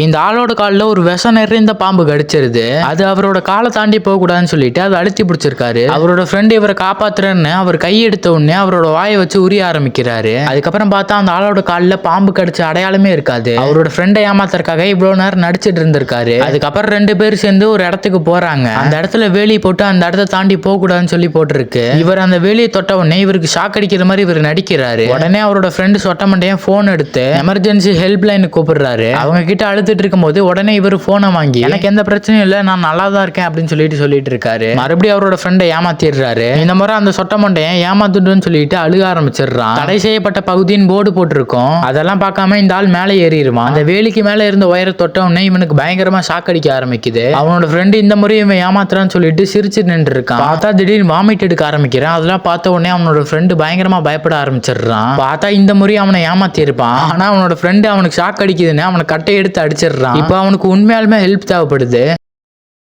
இந்த ஆளோட காலில் ஒரு விஷம் நிறைந்த பாம்பு கடிச்சிருது. அது அவரோட காலை தாண்டி போக கூடாதுன்னு சொல்லிட்டு அதை அழுத்தி பிடிச்சிருக்காரு. அவரோட ஃப்ரெண்டு இவரை காப்பாத்துறேன்னு அவர் கை எடுத்த உடனே அவரோட வாயை வச்சு உரிய ஆரம்பிக்கிறாரு. அதுக்கப்புறம் பார்த்தா அந்த ஆளோட காலில் பாம்பு கடிச்ச அடையாளமே இருக்காது. அவரோட ஃப்ரெண்டை ஏமாத்துறதுக்காக இவ்வளோ நேரம் நடிச்சிட்டு இருந்திருக்காரு. அதுக்கப்புறம் ரெண்டு பேர் சேர்ந்து ஒரு இடத்துக்கு போறாங்க. அந்த இடத்துல வேலி போட்டு அந்த இடத்த தாண்டி போக கூடாதுன்னு சொல்லி போட்டிருக்கு. இவர் அந்த வேலியை தொட்ட உடனே இவருக்கு ஷாக் அடிக்கிற மாதிரி இவர் நடிக்கிறாரு. உடனே அவரோட ஃப்ரெண்டு சொட்ட மண்டையன் எடுத்து எமர்ஜென்சி ஹெல்ப் லைனுக்கு கூப்பிடுறாரு. அவங்க கிட்ட அழுத்துட்டு இருக்கும்போது உடனே இவர் போனை வாங்கி எனக்கு எந்த பிரச்சனையும் இல்லை நான் நல்லா தான் இருக்கேன் அப்படின்னு சொல்லிட்டு சொல்லிட்டு இருக்காரு மறுபடியும் அவரோட ஃப்ரெண்டை ஏமாத்திடுறாரு. இந்த முறை அந்த சொட்ட மண்டையன் ஏமாத்துட்டுன்னு சொல்லிட்டு அழுக ஆரம்பிச்சிடுறான். தடை செய்யப்பட்ட பகுதியின் போர்டு போட்டிருக்கோம். அதெல்லாம் பார்க்காம இந்த ஆள் மேலே ஏறிடுவான். அந்த வேலிக்கு மேலே இருந்த ஒயரை தொட்ட உடனே இவனுக்கு பயங்கரமா ஷாக் அடிக்க ஆரம்பிக்குது. அவனோட ஃப்ரெண்டு இந்த முறை இவன் ஏமாத்துறான்னு சொல்லிட்டு சிரிச்சு நின்று இருக்கான் பார்த்தா திடீர்னு வாமிட் எடுக்க ஆரம்பிக்கிறான். அதெல்லாம் பார்த்த உடனே அவனோட ஃப்ரெண்டு பயங்கரமா பயப்பட ஆரம்பிச்சிடுறான். பார்த்தா இந்த முறை அவனை ஏமாத்தி இருப்பான் ஆனா அவனோட ஃப்ரெண்டு அவனுக்கு ஷாக் அடிக்குதுன்னு அவனை கட்டை எடுத்து நினைச்சிடுறான் இப்போ அவனுக்கு உண்மையாலுமே ஹெல்ப் தேவைப்படுது.